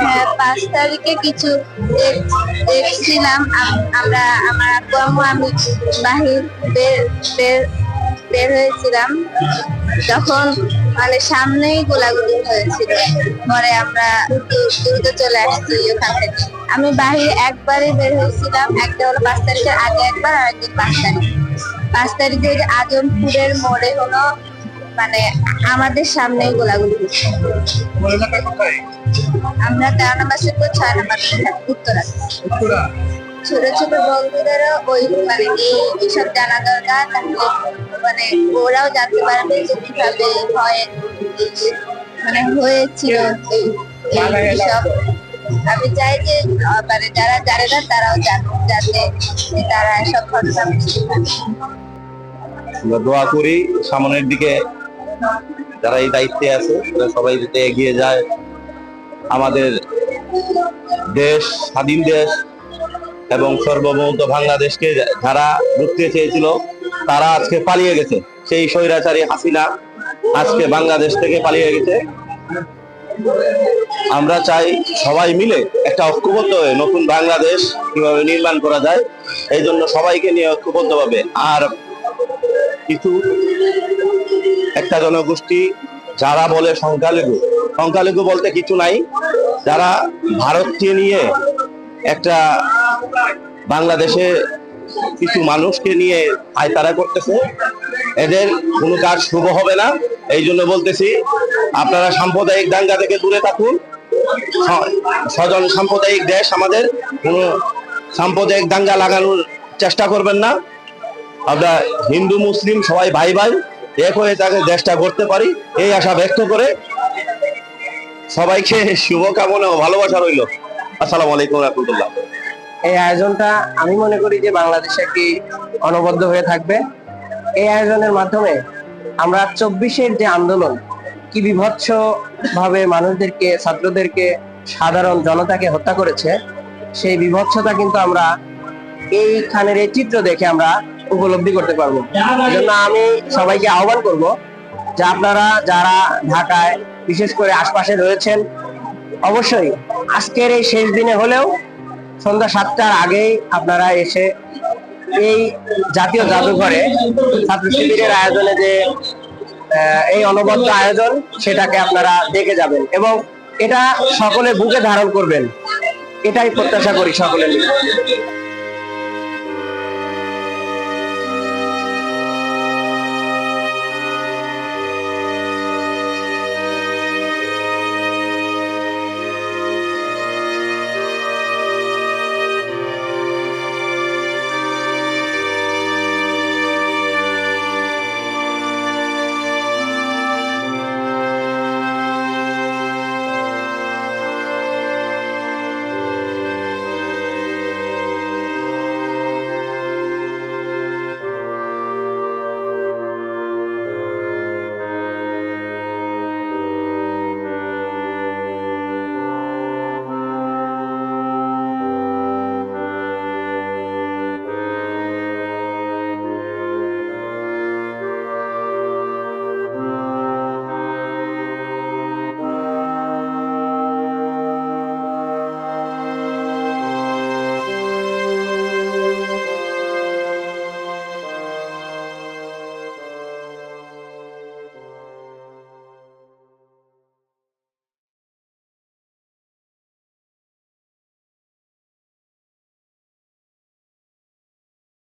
হ্যাঁ পাঁচ তারিখে কিছু দেখ- দেখছিলাম। আমরা, আমার আব্বু আম্মু, আমি বাহির বের বের বের হয়েছিলাম। তখন মানে সামনেই গোলাগুলি হয়েছিল। পরে আমরা দ্রু- দ্রুত চলে আসছি ওখান থেকে। আমি বাহিরে একবারই বের হয়েছিলাম। একটা হলো পাঁচ তারিখের আগে একবার, আর একদিন পাঁচ তারিখ। পাঁচ তারিখে ওই আজমপুরের মোড়ে হলো মানে আমাদের সামনেই গোলাগুলি হচ্ছে। আমরা তেরো নম্বর সেক্টর ছয় নম্বর উত্তরা। ছোট ছোট বন্ধুদেরও ওই মানে এইসব জানা দরকার তাহলে মানে ওরাও জানতে পারবে যে কীভাবে হয় মানে হয়েছিল এই- এই এইসব আমি চাই যে মানে যারা জানে না তারাও জানুক যাতে যে তারা সব ঘটনা বুঝতে পারে দোয়া করি সামনের দিকে যারা এই দায়িত্বে আছে সবাই যাতে এগিয়ে যায়। আমাদের দেশ, স্বাধীন দেশ এবং সর্বভৌমত বাংলাদেশকে যারা রুখতে চেয়েছিল, তারা আজকে পালিয়ে গেছে। সেই স্বৈরাচারী হাসিনা আজকে বাংলাদেশ থেকে পালিয়ে গেছে। আমরা চাই সবাই মিলে একটা ঐক্যবদ্ধ হয়ে নতুন বাংলাদেশ কীভাবে নির্মাণ করা যায়, এই জন্য সবাইকে নিয়ে ঐক্যবদ্ধ ভাবে আর কিছু একটা জনগোষ্ঠী, যারা বলে সংখ্যালঘু। সংখ্যালঘু বলতে কিছু নাই। যারা ভারতকে নিয়ে একটা বাংলাদেশে কিছু মানুষকে নিয়ে আয়তারা করতেছে, এদের কোনো কাজ শুভ হবে না। এই জন্য বলতেছি, আপনারা সাম্প্রদায়িক দাঙ্গা থেকে দূরে থাকুন। স্বজন সাম্প্রদায়িক দেশ আমাদের, কোনো সাম্প্রদায়িক দাঙ্গা লাগানোর চেষ্টা করবেন না। আমরা হিন্দু, মুসলিম সবাই ভাই ভাই এক হয়ে তাকে দেশটা করতে পারি, এই আশা ব্যক্ত করে সবাইকে শুভকামনা ও ভালোবাসা রইল। আসসালামু আলাইকুম রহমতুল্লাহ। এই আয়োজনটা আমি মনে করি যে বাংলাদেশে একটি অনবদ্য হয়ে থাকবে। এই আয়োজনের মাধ্যমে আমরা চব্বিশের যে আন্দোলন, কি বিভৎস ভাবে মানুষদেরকে, ছাত্রদেরকে, সাধারণ জনতাকে হত্যা করেছে, সেই বিভৎসতা কিন্তু আমরা এইখানের এই চিত্র দেখে আমরা উপলব্ধি করতে পারব এজন্য আমি সবাইকে আহ্বান করব যে আপনারা যারা ঢাকায় বিশেষ করে আশপাশে রয়েছেন, অবশ্যই আজকের এই শেষ দিনে হলেও সন্ধ্যা সাতটার আগেই আপনারা এসে এই জাতীয় জাদুঘরে ছাত্র শিবিরের আয়োজনে যে এই অনবদ্য আয়োজন, সেটাকে আপনারা দেখে যাবেন এবং এটা সকলে বুকে ধারণ করবেন এটাই প্রত্যাশা করি সকলের।